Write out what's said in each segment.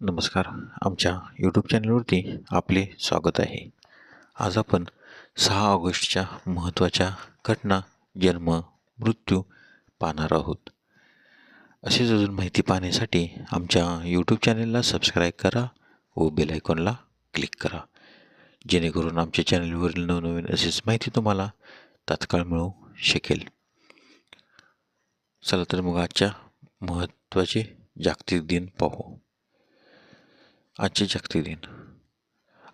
नमस्कार. आमच्या यूट्यूब चॅनलवरती आपले स्वागत आहे. आज आपण सहा ऑगस्टच्या महत्त्वाच्या घटना जन्म मृत्यू पाहणार आहोत. अशीच अजून माहिती पाहण्यासाठी आमच्या यूट्यूब चॅनलला सबस्क्राईब करा व बेल आयकॉनला क्लिक करा. जेणेकरून आमच्या चॅनलवरील नवनवीन अशीच माहिती तुम्हाला तात्काळ मिळू शकेल. चला तर मग आजच्या महत्त्वाचे जागतिक दिन पाहू. आजचे जागतिक दिन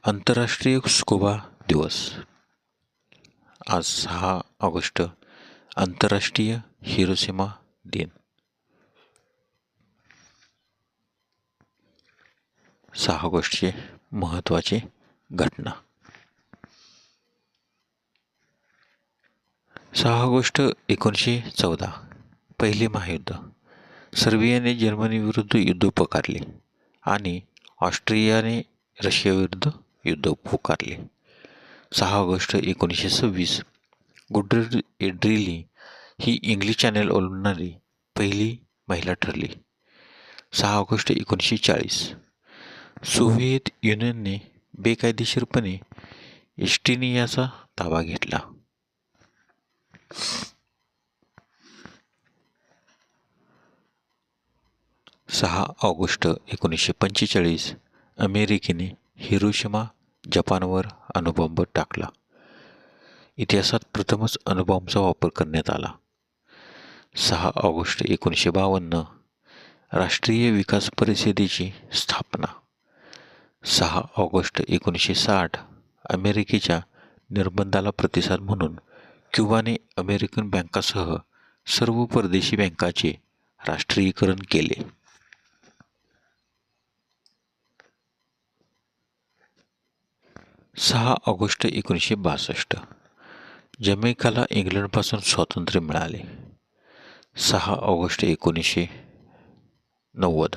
आंतरराष्ट्रीय स्कुबा दिवस. आज सहा ऑगस्ट आंतरराष्ट्रीय हिरोशिमा दिन. सहा ऑगस्टचे महत्त्वाचे घटना. सहा ऑगस्ट एकोणीसशे चौदा पहिले महायुद्ध. सर्बियाने जर्मनीविरुद्ध युद्ध पुकारले आणि ऑस्ट्रियाने रशियाविरुद्ध युद्ध पुकारले. सहा ऑगस्ट एकोणीसशे सव्वीस गुड्रिड एड्रिली ही इंग्लिश चॅनेल ओलांडणारी पहिली महिला ठरली. सहा ऑगस्ट एकोणीसशे चाळीस सोव्हिएत युनियनने बेकायदेशीरपणे इस्टिनियाचा ताबा घेतला. सहा ऑगस्ट एकोणीसशे पंचेचाळीस अमेरिकेने हिरोशिमा जपानवर अणुबॉम्ब टाकला. इतिहासात प्रथमच अणुबॉम्बचा वापर करण्यात आला. सहा ऑगस्ट एकोणीसशे बावन्न राष्ट्रीय विकास परिषदेची स्थापना. सहा ऑगस्ट एकोणीसशे साठ अमेरिकेच्या निर्बंधाला प्रतिसाद म्हणून क्युबाने अमेरिकन बँकासह सर्व परदेशी बँकाचे राष्ट्रीयकरण केले. सहा ऑगस्ट एकोणीसशे बासष्ट. जमैकाला इंग्लंडपासून स्वातंत्र्य मिळाले. सहा ऑगस्ट एकोणीसशे नव्वद.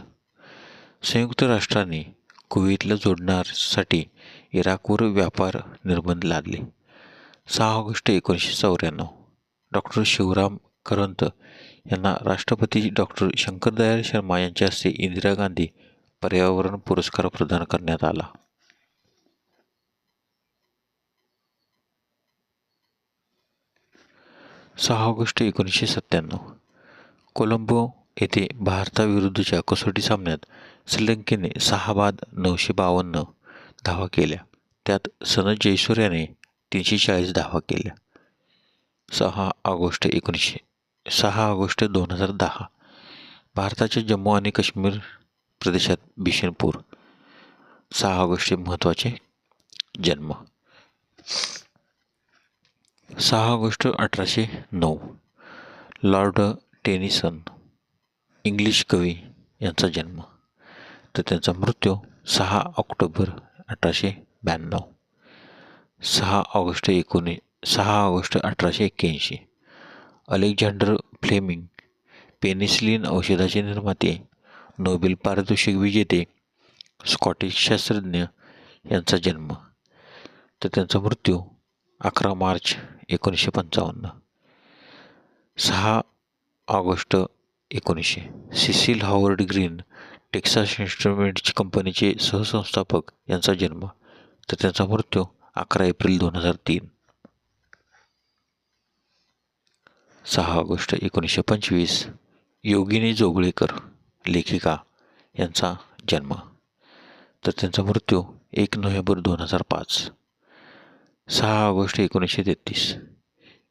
संयुक्त राष्ट्रांनी कुवेतला जोडण्यासाठी इराकवर व्यापार निर्बंध लादले. सहा ऑगस्ट एकोणीसशे चौऱ्याण्णव. डॉक्टर शिवराम करंत यांना राष्ट्रपती डॉक्टर शंकरदयाळ शर्मा यांच्या हस्ते इंदिरा गांधी पर्यावरण पुरस्कार प्रदान करण्यात आला. सहा ऑगस्ट एकोणीसशे सत्त्याण्णव. कोलंबो येथे भारताविरुद्धच्या कसोटी सामन्यात श्रीलंकेने सहा बाद नऊशे बावन्न धावा केल्या. त्यात सनत जयसूर्याने तीनशे चाळीस धावा केल्या. सहा ऑगस्ट एकोणीसशे सहा ऑगस्ट दोन हजार दहा. भारताच्या जम्मू आणि काश्मीर प्रदेशात भीषणपूर. सहा ऑगस्टचे महत्त्वाचे जन्म. सहा ऑगस्ट अठराशे नऊ. लॉर्ड टेनिसन इंग्लिश कवी यांचा जन्म. तर त्यांचा मृत्यू सहा ऑक्टोबर अठराशे ब्याण्णव. सहा ऑगस्ट एकोणी सहा ऑगस्ट अठराशे एक्क्याऐंशी. अलेक्झांडर फ्लेमिंग पेनिसिलिन औषधाचे निर्माते नोबेल पारितोषिक विजेते स्कॉटिश शास्त्रज्ञ यांचा जन्म. तर त्यांचा मृत्यू अकरा मार्च एकोणीसशे पंचावन्न. सहा ऑगस्ट एकोणीसशे. Cecil Howard Green Texas Instruments कंपनीचे सहसंस्थापक यांचा जन्म. तर त्यांचा मृत्यू अकरा एप्रिल दोन हजार तीन. सहा ऑगस्ट एकोणीसशे पंचवीस. योगिनी जोगळेकर लेखिका यांचा जन्म. तर त्यांचा मृत्यू एक नोव्हेंबर दोन हजार पाच. सहा ऑगस्ट एकोणीसशे तेहतीस.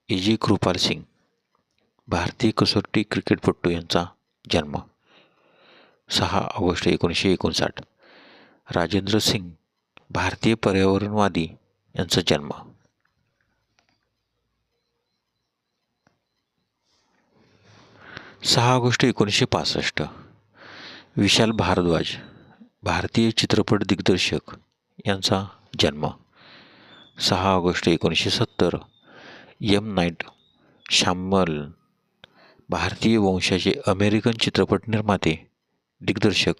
इजी कृपाल सिंग भारतीय कसोटी क्रिकेटपटू यांचा जन्म. सहा ऑगस्ट एकोणीसशे एकोणसाठ. राजेंद्र सिंग भारतीय पर्यावरणवादी यांचा जन्म. सहा ऑगस्ट एकोणीसशे पासष्ट. विशाल भारद्वाज भारतीय चित्रपट दिग्दर्शक यांचा जन्म. सहा ऑगस्ट एकोणीसशे सत्तर यम नाईट शाम्मल भारतीय वंशाचे अमेरिकन चित्रपट निर्माते दिग्दर्शक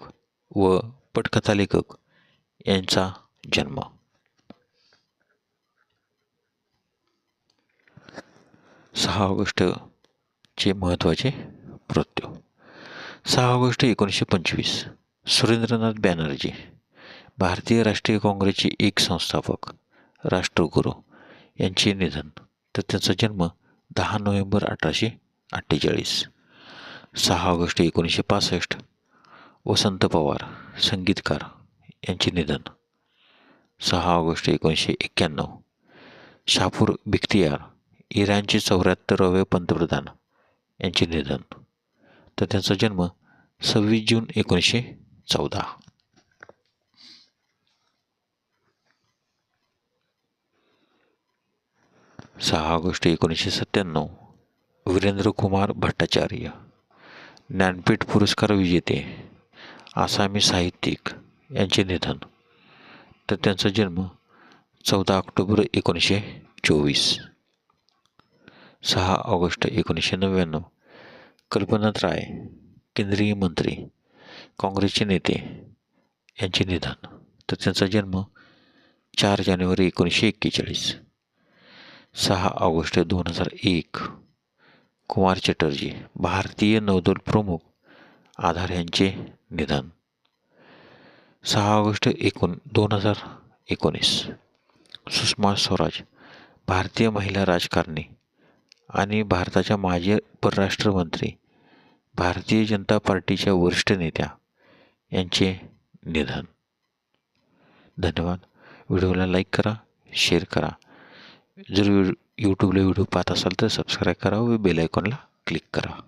व पटकथालेखक यांचा जन्म. सहा ऑगस्टचे महत्त्वाचे मृत्यू. सहा ऑगस्ट एकोणीसशे पंचवीस सुरेंद्रनाथ बॅनर्जी भारतीय राष्ट्रीय काँग्रेसचे एक संस्थापक. राष्ट्रगुरू यांचे निधन. तर त्यांचा जन्म दहा नोव्हेंबर अठराशे अठ्ठेचाळीस. सहा ऑगस्ट एकोणीसशे पासष्ट. वसंत पवार संगीतकार यांचे निधन. सहा ऑगस्ट एकोणीसशे एक्क्याण्णव. शापूर बिख्तियार इराणचे चौऱ्याहत्तरावे पंतप्रधान यांचे निधन. तर त्यांचा जन्म सव्वीस जून एकोणीसशे चौदा. सहा ऑगस्ट एकोणीसशे सत्त्याण्णव. वीरेंद्र कुमार भट्टाचार्य. ज्ञानपीठ पुरस्कार विजेते. आसामी साहित्यिक यांचे निधन. तर त्यांचा जन्म चौदा ऑक्टोबर एकोणीसशे चोवीस. सहा ऑगस्ट एकोणीसशे नव्याण्णव. कल्पनाथ राय केंद्रीय मंत्री काँग्रेसचे नेते यांचे निधन. तर त्यांचा जन्म चार जानेवारी एकोणीसशे एक्केचाळीस. सहा ऑगस्ट दोन हजार एक. कुमार चटर्जी भारतीय नौदल प्रमुख आधार यांचे निधन. सहा ऑगस्ट एकोण दोन हजार एकोणीस. सुषमा स्वराज भारतीय महिला राजकारणी आणि भारताच्या माजी परराष्ट्रमंत्री भारतीय जनता पार्टीच्या वरिष्ठ नेत्या यांचे निधन. धन्यवाद. व्हिडिओला लाईक करा शेअर करा. जर यूट्यूबला व्हिडिओ पाहत असाल तर सबस्क्राईब करा व बेल आयकॉनला क्लिक करा